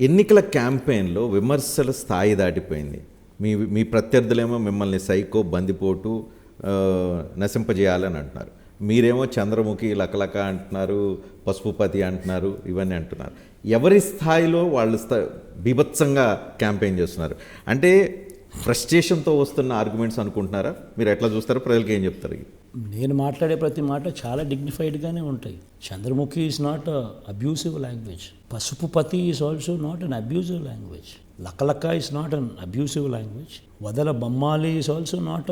ఎన్నికల క్యాంపెయిన్లో విమర్శల స్థాయి దాటిపోయింది. మీ మీ ప్రత్యర్థులేమో మిమ్మల్ని సైకో బందిపోటు నశింపజేయాలని అంటున్నారు. మీరేమో చంద్రముఖి లకలక అంటున్నారు పసుపుపతి అంటున్నారు ఇవన్నీ అంటున్నారు. ఎవరి స్థాయిలో వాళ్ళు స్థా బీభత్సంగా క్యాంపెయిన్ చేస్తున్నారు? అంటే ఫ్రస్ట్రేషన్తో వస్తున్న ఆర్గ్యుమెంట్స్ అనుకుంటున్నారా? మీరు ఎట్లా చూస్తారో ప్రజలకి ఏం చెప్తారు? నేను మాట్లాడే ప్రతి మాట చాలా డిగ్నిఫైడ్గానే ఉంటాయి. Chandramukhi is not abusive language Pasupathi is also not an abusive language లకలక is not an abusive language వదల బొమ్మాలి is also not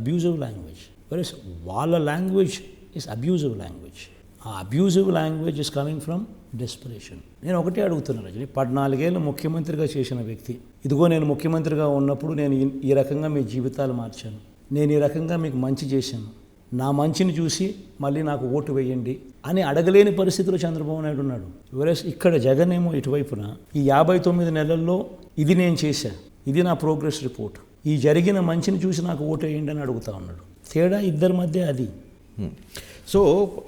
abusive language versus వాళ్ళ లాంగ్వేజ్ ఈజ్ అబ్యూసివ్ లాంగ్వేజ్ ఆ abusive language is coming from desperation నేను ఒకటే అడుగుతున్నాను రజని పద్నాలుగేళ్ళు ముఖ్యమంత్రిగా చేసిన వ్యక్తి. ఇదిగో నేను ముఖ్యమంత్రిగా ఉన్నప్పుడు నేను ఈ- రకంగా మీ జీవితాలు మార్చాను. నేను ఈ రకంగా మీకు మంచి చేశాను. నా మంచిని చూసి మళ్ళీ నాకు ఓటు వేయండి అని అడగలేని పరిస్థితిలో చంద్రబాబు నాయుడు ఉన్నాడు. వెరస్ ఇక్కడ జగన్ ఏమో ఇటువైపున ఈ యాభై తొమ్మిది నెలల్లో ఇది నేను చేశా ఇది నా ప్రోగ్రెస్ రిపోర్ట్ ఈ జరిగిన మంచిని చూసి నాకు ఓటు వేయండి అని అడుగుతా ఉన్నాడు. తేడా ఇద్దరి మధ్య అది. Hmm. సో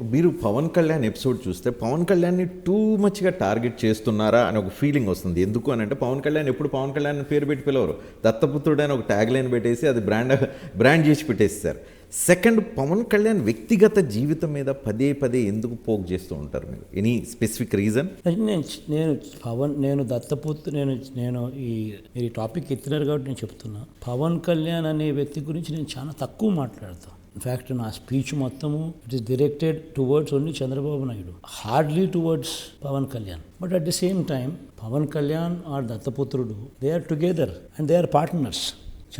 మీరు పవన్ కళ్యాణ్ ఎపిసోడ్ చూస్తే పవన్ కళ్యాణ్ని టూ మచ్గా టార్గెట్ చేస్తున్నారా అని ఒక ఫీలింగ్ వస్తుంది. ఎందుకు అని అంటే పవన్ కళ్యాణ్ ఎప్పుడు పవన్ కళ్యాణ్ పేరు పెట్టి పిలవరు. దత్తపుత్రుడు అని ఒక ట్యాగ్ లైన్ పెట్టేసి అది బ్రాండ్ బ్రాండ్ చేసి పెట్టేస్తారు. సెకండ్ పవన్ కళ్యాణ్ వ్యక్తిగత జీవితం మీద పదే పదే ఎందుకు పోక్ చేస్తూ ఉంటారు మీరు? ఎనీ స్పెసిఫిక్ రీజన్ నేను నేను పవన్ నేను దత్తపుత్ర నేను నేను ఈ మీరు ఈ టాపిక్ ఎత్తినారు కాబట్టి నేను చెప్తున్నా. పవన్ కళ్యాణ్ అనే వ్యక్తి గురించి నేను చాలా తక్కువ మాట్లాడతాను ఇన్ఫ్యాక్ట్ నా స్పీచ్ మొత్తము it is directed towards only Chandrababu Naidu hardly towards Pawan Kalyan but at the same time Pawan Kalyan are దత్తపుత్రుడు they are together and they are partners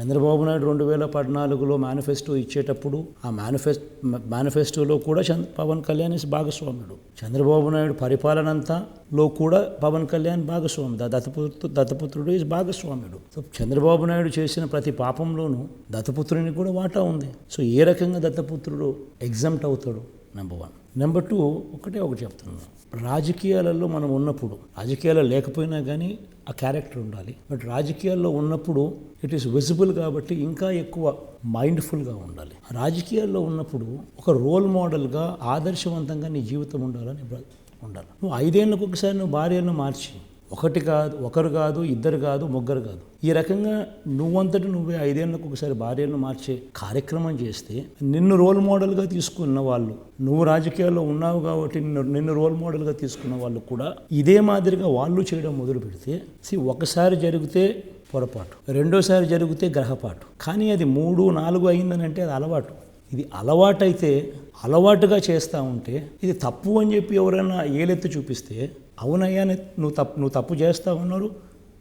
Chandrababu Naidu రెండు వేల పద్నాలుగులో మేనిఫెస్టో ఇచ్చేటప్పుడు ఆ manifest మేనిఫెస్టోలో కూడా Chandra Pawan Kalyan is భాగస్వాముడు. చంద్రబాబు నాయుడు పరిపాలన అంతాలో కూడా పవన్ కళ్యాణ్ భాగస్వామి. దత్తపుత్రు దత్తపుత్రుడు ఇస్ భాగస్వాముడు. సో చంద్రబాబు నాయుడు చేసిన ప్రతి పాపంలోనూ దత్తపుత్రుని కూడా వాటా ఉంది. సో ఏ రకంగా దత్తపుత్రుడు ఎగ్జామ్ట్ అవుతాడు? నెంబర్ వన్ నెంబర్ టూ ఒకటే ఒకటి చెప్తున్నాను రాజకీయాలలో మనం ఉన్నప్పుడు రాజకీయాలు లేకపోయినా కానీ ఆ క్యారెక్టర్ ఉండాలి. బట్ రాజకీయాల్లో ఉన్నప్పుడు ఇట్ ఈస్ విజిబుల్ కాబట్టి ఇంకా ఎక్కువ మైండ్ఫుల్గా ఉండాలి. రాజకీయాల్లో ఉన్నప్పుడు ఒక రోల్ మోడల్గా ఆదర్శవంతంగా నీ జీవితం ఉండాలని ఉండాలి. నువ్వు ఐదేళ్ళకు ఒకసారి నువ్వు భార్యను మార్చి ఒకటి కాదు ఒకరు కాదు ఇద్దరు కాదు ముగ్గురు కాదు. ఈ రకంగా నువ్వంతటి నువ్వే ఐదేళ్ళకు ఒకసారి భార్యను మార్చే కార్యక్రమం చేస్తే నిన్ను రోల్ మోడల్గా తీసుకున్న వాళ్ళు నువ్వు రాజకీయాల్లో ఉన్నావు కాబట్టి నిన్ను నిన్ను రోల్ మోడల్గా తీసుకున్న వాళ్ళు కూడా ఇదే మాదిరిగా వాళ్ళు చేయడం మొదలు పెడితే సి ఒకసారి జరిగితే పొరపాటు రెండోసారి జరిగితే గ్రహపాటు. కానీ అది మూడు నాలుగు అయిందని అంటే అది అలవాటు. ఇది అలవాటైతే అలవాటుగా చేస్తూ ఉంటే ఇది తప్పు అని చెప్పి ఎవరైనా ఏలెత్తి చూపిస్తే అవునయ్యా నువ్వు తప్పు నువ్వు తప్పు చేస్తా ఉన్నారు.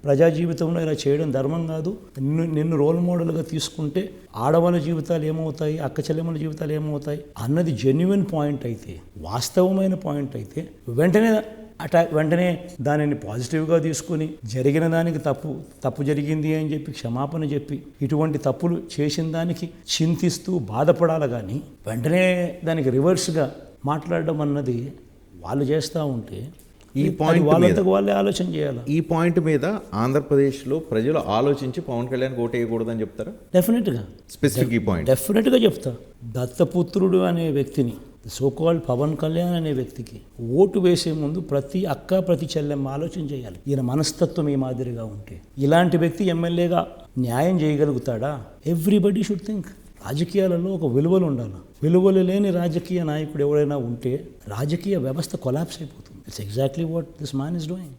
ప్రజా జీవితంలో ఇలా చేయడం ధర్మం కాదు. నిన్ను నిన్ను రోల్ మోడల్గా తీసుకుంటే ఆడవాళ్ళ జీవితాలు ఏమవుతాయి అక్క చెల్లెమ్మల జీవితాలు ఏమవుతాయి అన్నది జెన్యున్ పాయింట్ అయితే వాస్తవమైన పాయింట్ అయితే వెంటనే అటా వెంటనే దానిని పాజిటివ్గా తీసుకొని జరిగిన దానికి తప్పు తప్పు జరిగింది అని చెప్పి క్షమాపణ చెప్పి ఇటువంటి తప్పులు చేసిన దానికి చింతిస్తూ బాధపడాలి కానీ వెంటనే దానికి రివర్స్గా మాట్లాడడం అన్నది వాళ్ళు చేస్తూ ఉంటే ఈ point వాళ్ళంతకు వాళ్ళే ఆలోచన చేయాలి? ఈ పాయింట్ మీద ఆంధ్రప్రదేశ్లో ప్రజలు ఆలోచించి పవన్ కళ్యాణ్ ఓటు వేయకూడదని చెప్తారా? డెఫినెట్గా స్పెసిఫిక్ ఈ పాయింట్ డెఫినెట్గా చెప్తా. దత్తపుత్రుడు అనే వ్యక్తిని సోకాల్ పవన్ కళ్యాణ్ అనే వ్యక్తికి ఓటు వేసే ముందు ప్రతి అక్క ప్రతి చెల్లెమ్మ ఆలోచన చేయాలి. ఈయన మనస్తత్వం ఈ మాదిరిగా ఉంటే. ఇలాంటి వ్యక్తి ఎమ్మెల్యేగా న్యాయం చేయగలుగుతాడా? ఎవ్రీబడి షుడ్ థింక్ రాజకీయాలలో ఒక విలువలు ఉండాలి. విలువలు లేని రాజకీయ నాయకుడు ఎవరైనా ఉంటే రాజకీయ వ్యవస్థ కొలాప్స్ అయిపోతుంది. It's exactly what this man is doing.